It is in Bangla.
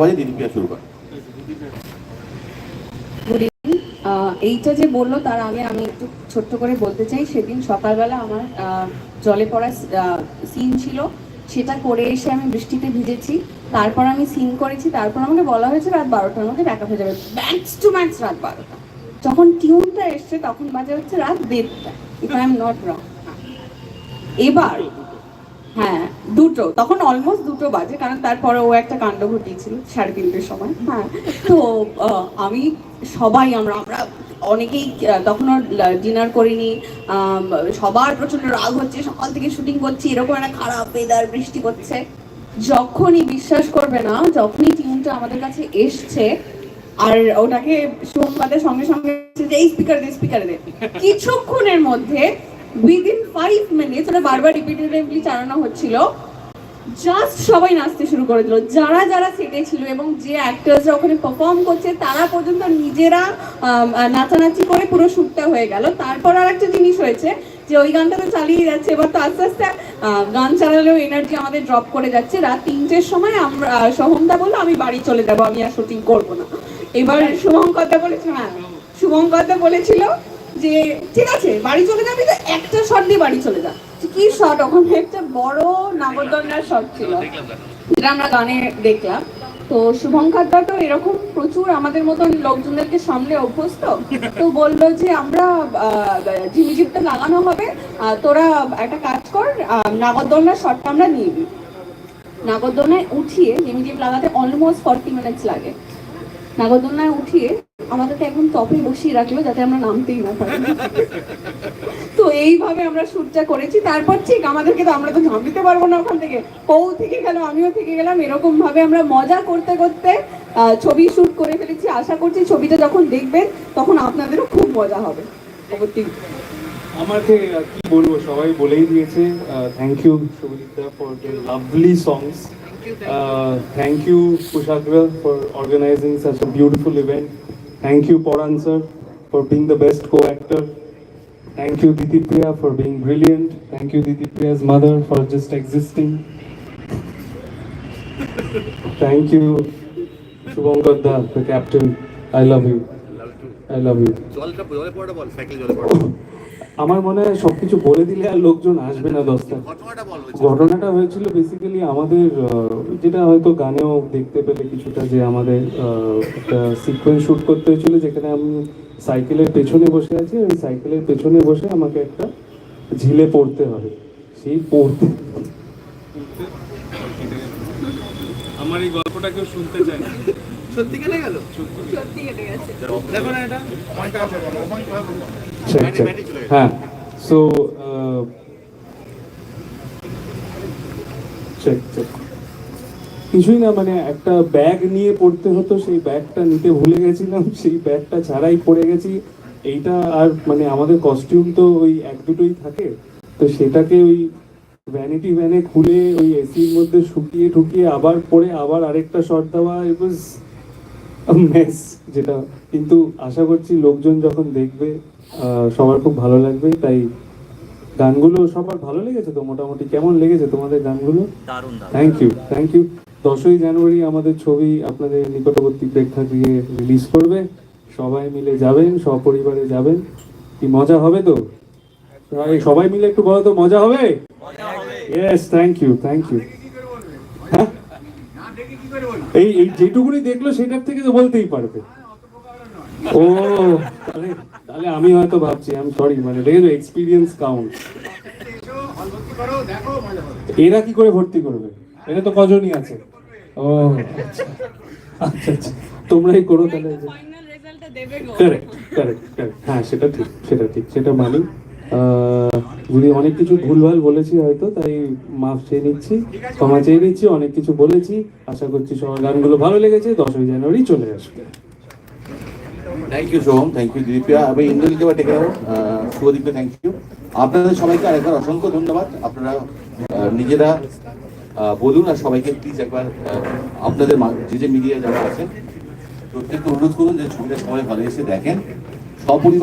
বাজে দিদিপ্রিয়া শুরু করে এইটা যে বলল, তার আগে আমি একটু ছোট্ট করে বলতে চাই, সেদিন সকালবেলা আমার জলে পড়া সিন ছিল। সেটা করে এসে আমি বৃষ্টিতে ভিজেছি। তারপর আমি সিন করেছি। তারপর আমাকে বলা হয়েছে রাত বারোটার মধ্যে ব্যাকআপ হয়ে যাবে। ম্যাক্স টু ম্যাক্স রাত বারোটা। যখন টিউনটা এসছে, তখন বাজে হচ্ছে রাত দেড়টা। If I am not wrong এবার হ্যাঁ দুটো তখন অলমোস্ট দুটো বাজে কারণ তারপরে ও একটা কাণ্ড ঘটিয়েছিল সাড়ে তিনটের সময়। হ্যাঁ তো আমি সবাই আমরা আমরা অনেকেই আহ, তখন ডিনার করিনি সবার প্রচণ্ড রাগ হচ্ছে সকাল থেকে শুটিং করছি এরকম একটা খারাপ ওয়েদার বৃষ্টি করছে যখনই বিশ্বাস করবে না যখনই টিউনটা আমাদের কাছে এসছে আর ওটাকে সোমবারের সঙ্গে সঙ্গে যে স্পিকার দে স্পিকার দে। কিছুক্ষণের মধ্যে উইদিন ফাইভ মিনিটস ওটা বারবার রিপিটেটিভলি চালানো হচ্ছিল জাস্ট সবাই নাচতে শুরু করে দিল। যারা যারা সেটে ছিল এবং যে অ্যাক্টার্সরা ওখানে পারফর্ম করছে তারা পর্যন্ত নিজেরা নাচানাচি করে পুরো শ্যুটটা হয়ে গেল। তারপর আর একটা জিনিস হয়েছে যে ওই গানটা তো চালিয়ে যাচ্ছে। এবার তো আস্তে আস্তে গান চালালেও এনার্জি আমাদের ড্রপ করে যাচ্ছে। রাত তিনটের সময় আমরা সোহমদা বলল আমি বাড়ি চলে যাব আমি আর শুটিং করব না। এবার শুভঙ্করদা বলেছিল হ্যাঁ। শুভঙ্করদা বলেছিল যে ঠিক আছে বাড়ি চলে যাবি তো একটা শট দিয়ে বাড়ি চলে যা। কি শট ওখানে একটা বড় নাগরদন্ডার শট ছিল। যেটা আমরা গানে দেখলাম। তো শুভঙ্কর দা তো এরকম প্রচুর আমাদের মতন লোকজনদেরকে সামনে অভ্যস্ত। তো বলল যে আমরা ঝিমিঝিপটা লাগানো হবে। তোরা একটা কাজ কর আহ, নাগরদন্ডার শটটা আমরা নিয়ে নিই। নাগরদোলনায় উঠিয়ে ঝিমিঝিপ লাগাতে অলমোস্ট ফর্টি মিনিটস লাগে। নাগরদোলনায় উঠিয়ে আমাদেরকে একদম টপে বসিয়ে রাখল যাতে আমরা নামতেই না পারি। তো এইভাবে আমরা শ্যুটটা করেছি। তারপর ঠিক আমাদেরকে তো আমরা তো ঝাঁপিতে পারব না ওখান থেকে। ও থেকে গেল, আমিও থেকে গেলাম। এরকম ভাবে আমরা মজা করতে করতে ছবি শুট করে ফেলেছি। আশা করছি ছবিটা যখন দেখবেন, তখন আপনাদেরও খুব মজা হবে। আমাকে কি বলব? সবাই বলেই দিয়েছে thank you শুভজিৎদা for the lovely songs Thank you, Kushagral, for organizing such a beautiful event. Thank you, Poran sir, for being the best co-actor. Thank you, Ditipriya, for being brilliant. Thank you, Ditipriya's mother, for just existing. Thank you, Shubhankar the captain. I love you. I love you. আমার মনে হয় সবকিছু বলে দিলে আর লোকজন আসবে না দশটা ঘটনাটা হয়েছিল বেসিক্যালি আমাদের যেটা হয়তো গানেও দেখতে পেলে কিছুটা যে আমাদের একটা সিকোয়েন্স শুট করতে হয়েছিল যেখানে আমি সাইকেলের পেছনে বসে আছি ওই সাইকেলের পেছনে বসে আমাকে একটা ঝিলে পড়তে হবে। সেই পড়তে আমার এই গল্পটা কেউ শুনতে চায় না। হ্যাঁ চেক কিছুই না মানে একটা ব্যাগ নিয়ে পড়তে হতো, সেই ব্যাগটা নিতে ভুলে গেছিলাম, সেই ব্যাগটা ছাড়াই পড়ে গেছি। এইটা আর মানে আমাদের কস্টিউম তো ওই এক দুটোই থাকে, তো সেটাকে ওই ভ্যানিটি ভ্যানে খুলে ওই এসির মধ্যে শুকিয়ে ঠুকিয়ে আবার পরে আবার আরেকটা শট দেওয়া ইট ওয়াজ মেস যেটা। কিন্তু আশা করছি লোকজন যখন দেখবে সবার খুব ভালো লাগবে তাই গানগুলো সবার ভালো লেগেছে তো মোটামুটি। কেমন লেগেছে তোমাদের গানগুলো? থ্যাংক ইউ থ্যাংক ইউ দশই জানুয়ারি আমাদের ছবি আপনাদের নিকটবর্তী প্রেক্ষাগৃহে রিলিজ করবে। সবাই মিলে যাবেন সপরিবারে যাবেন। কি মজা হবে তো? সবাই- সবাই মিলে একটু বলো তো মজা হবে? Yes thank you thank you এই এই যেটুকুনি দেখল সেটার থেকে তো বলতেই পারবে। ও তাহলে তাহলে আমি হয়তো ভাবছি আমি সরি মানে দেখেছ এক্সপিরিয়েন্স কাউন্ট এরা কি করে ভর্তি করবে? এরা তো কজনই আছে। ও আচ্ছা আচ্ছা তোমরাই করো তাহলে। কারেক্ট কারেক্ট কারেক্ট হ্যাঁ সেটা ঠিক সেটা ঠিক সেটা মানি। যদি অনেক কিছু ভুলভাল বলেছি হয়তো, তাই মাফ চেয়ে নিচ্ছি, ক্ষমা চেয়ে নিচ্ছি, অনেক কিছু বলেছি। আশা করছি সবার গানগুলো ভালো লেগেছে, দশই জানুয়ারি চলে আসবে। Thank you Soham thank you দিদিপ্রিয়া আমি ইন্দ্রজিৎকে বা ডেকে নেব থ্যাংক ইউ আপনাদের সবাইকে আরেকবার অসংখ্য ধন্যবাদ। আপনারা নিজেরা বলুন আর সবাইকে প্লিজ একবার আপনাদের যে যে মিডিয়া যারা আছেন, প্রত্যেককে অনুরোধ করুন যে ছবিটা সবাই ভালো এসে দেখেন। সপরিবারে